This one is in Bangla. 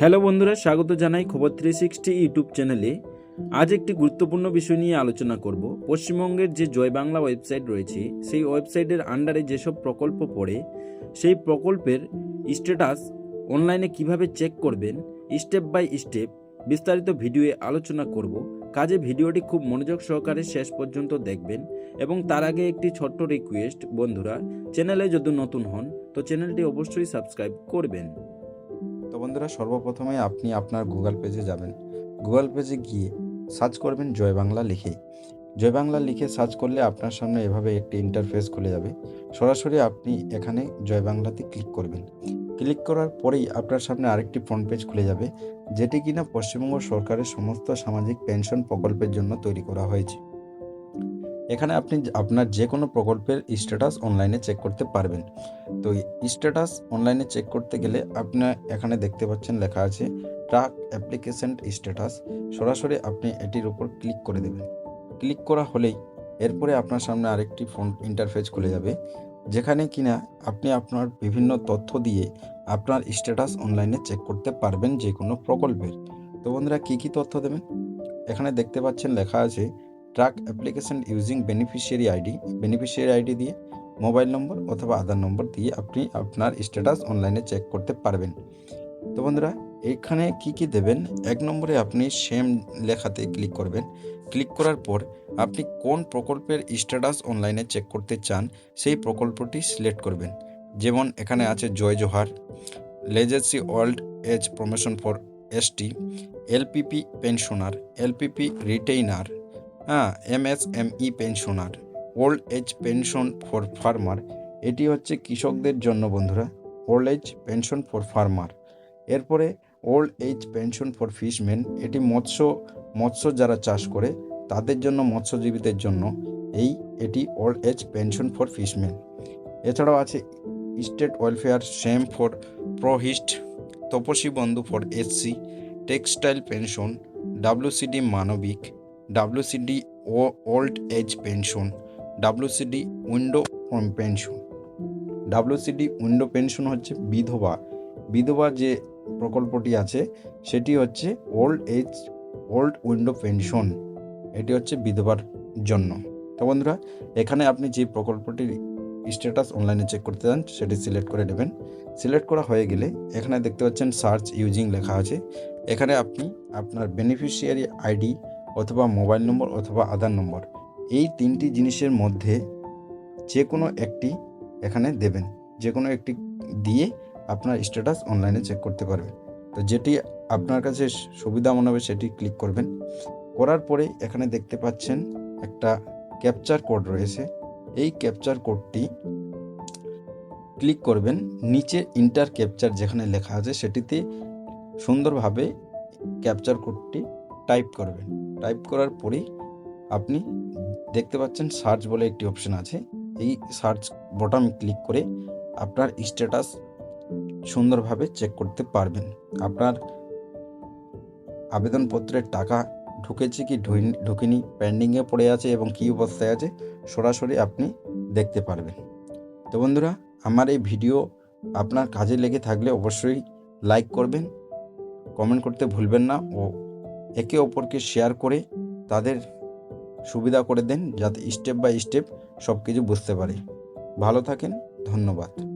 হ্যালো বন্ধুরা, স্বাগত জানাই খবর থ্রি সিক্সটি ইউটিউব চ্যানেলে। আজ একটি গুরুত্বপূর্ণ বিষয় নিয়ে আলোচনা করব। পশ্চিমবঙ্গের যে জয় বাংলা ওয়েবসাইট রয়েছে, সেই ওয়েবসাইটের আন্ডারে যেসব প্রকল্প পড়ে, সেই প্রকল্পের স্ট্যাটাস অনলাইনে কীভাবে চেক করবেন স্টেপ বাই স্টেপ বিস্তারিত ভিডিওয়ে আলোচনা করব। কাজে ভিডিওটি খুব মনোযোগ সহকারে শেষ পর্যন্ত দেখবেন এবং তার আগে একটি ছোট্ট রিকোয়েস্ট বন্ধুরা চ্যানেলে যদি নতুন হন, তো চ্যানেলটি অবশ্যই সাবস্ক্রাইব করবেন। বন্ধুরা, সর্বপ্রথমে আপনি আপনার গুগল পেজে যাবেন। গুগল পেজে গিয়ে সার্চ করবেন জয় বাংলা লিখে। জয় বাংলা লিখে সার্চ করলে আপনার সামনে এভাবে একটি ইন্টারফেস খুলে যাবে। সরাসরি আপনি এখানে জয় বাংলাতে ক্লিক করবেন। ক্লিক করার পরেই আপনার সামনে আরেকটি ফ্রন্ট পেজ খুলে যাবে, যেটি কিনা পশ্চিমবঙ্গ সরকারের সমস্ত সামাজিক পেনশন প্রকল্পের জন্য তৈরি করা হয়েছে। এখানে আপনি আপনার যে কোনো প্রকল্পের স্ট্যাটাস অনলাইনে চেক করতে পারবেন। তো স্ট্যাটাস অনলাইনে চেক করতে গেলে আপনার এখানে দেখতে পাচ্ছেন লেখা আছে ট্রাক অ্যাপ্লিকেশন স্ট্যাটাস সরাসরি আপনি এটির উপর ক্লিক করে দেবেন। ক্লিক করা হলেই এরপরে আপনার সামনে আরেকটি ফোন ইন্টারফেস খুলে যাবে, যেখানে কিনা আপনি আপনার বিভিন্ন তথ্য দিয়ে আপনার স্ট্যাটাস অনলাইনে চেক করতে পারবেন যে কোনো প্রকল্পের। তো বন্ধুরা কী কী তথ্য দেবেন? এখানে দেখতে পাচ্ছেন লেখা আছে track application using beneficiary ID beneficiary ID দিয়ে মোবাইল নম্বর অথবা আধার নম্বর দিয়ে আপনি আপনার স্ট্যাটাস অনলাইনে চেক করতে পারবেন। তো বন্ধুরা এখানে কি কি দেবেন? এক নম্বরে আপনি সেম লেখাতে ক্লিক করবেন। ক্লিক করার পর আপনি কোন প্রকল্পের স্ট্যাটাস অনলাইনে চেক করতে চান, সেই প্রকল্পটি সিলেক্ট করবেন। যেমন এখানে আছে Jai Johar legacy old age promotion for ST LPP pensioner LPP retainer হ্যাঁ MSME pensioner, old age pension for farmer, এটি হচ্ছে কৃষকদের জন্য বন্ধুরা, old age pension for farmer. এরপরে old age pension for fishman, এটি মৎস্য মৎস্য যারা চাষ করে, তাদের জন্য, মৎস্যজীবীদের জন্য, এই, এটি old age pension for fishman. এছাড়াও আছে state welfare scheme for প্রহিস্ট Tapasi Bandhu for SC, textile pension, WCD Manabik WCD old age pension WCD widow pension WCD widow pension হচ্ছে বিধবা। বিধবা যে প্রকল্পটি আছে, সেটি হচ্ছে old age old widow pension এটি হচ্ছে বিধবার জন্য। তো বন্ধুরা, এখানে আপনি যে প্রকল্পটির স্ট্যাটাস অনলাইনে চেক করতে চান, সেটি সিলেক্ট করে নেবেন। সিলেক্ট করা হয়ে গেলে এখানে দেখতে পাচ্ছেন সার্চ ইউজিং লেখা আছে। এখানে আপনি আপনার বেনিফিশিয়ারি আইডি অথবা মোবাইল নম্বর অথবা আধার নম্বর, এই তিনটি জিনিসের মধ্যে যে কোনো একটি এখানে দেবেন। যে কোনো একটি দিয়ে আপনার স্ট্যাটাস অনলাইনে চেক করতে পারবেন। তো যেটি আপনার কাছে সুবিধা মনে হবে সেটি ক্লিক করবেন। করার পরে এখানে দেখতে পাচ্ছেন একটা ক্যাপচার কোড রয়েছে। এই ক্যাপচার কোডটি ক্লিক করবেন। নিচে ইন্টার ক্যাপচার যেখানে লেখা আছে সেটিতে সুন্দরভাবে ক্যাপচার কোডটি টাইপ করবেন। টাইপ করার পরেই আপনি দেখতে পাচ্ছেন সার্চ বলে একটি অপশন আছে। এই সার্চ বটন ক্লিক করে আপনার স্ট্যাটাস সুন্দরভাবে চেক করতে পারবেন। আপনার আবেদনপত্রের টাকা ঢুকেছে কি ঢুকেনি পেন্ডিংয়ে পড়ে আছে এবং কী অবস্থায় আছে, সরাসরি আপনি দেখতে পারবেন। তো বন্ধুরা, আমার এই ভিডিও আপনার কাজে লেগে থাকলে অবশ্যই লাইক করবেন। কমেন্ট করতে ভুলবেন না ও একে অপরকে শেয়ার করে তাদের সুবিধা করে দেন যাতে স্টেপ বাই স্টেপ সব কিছু বুঝতে পারে। ভালো থাকেন, ধন্যবাদ।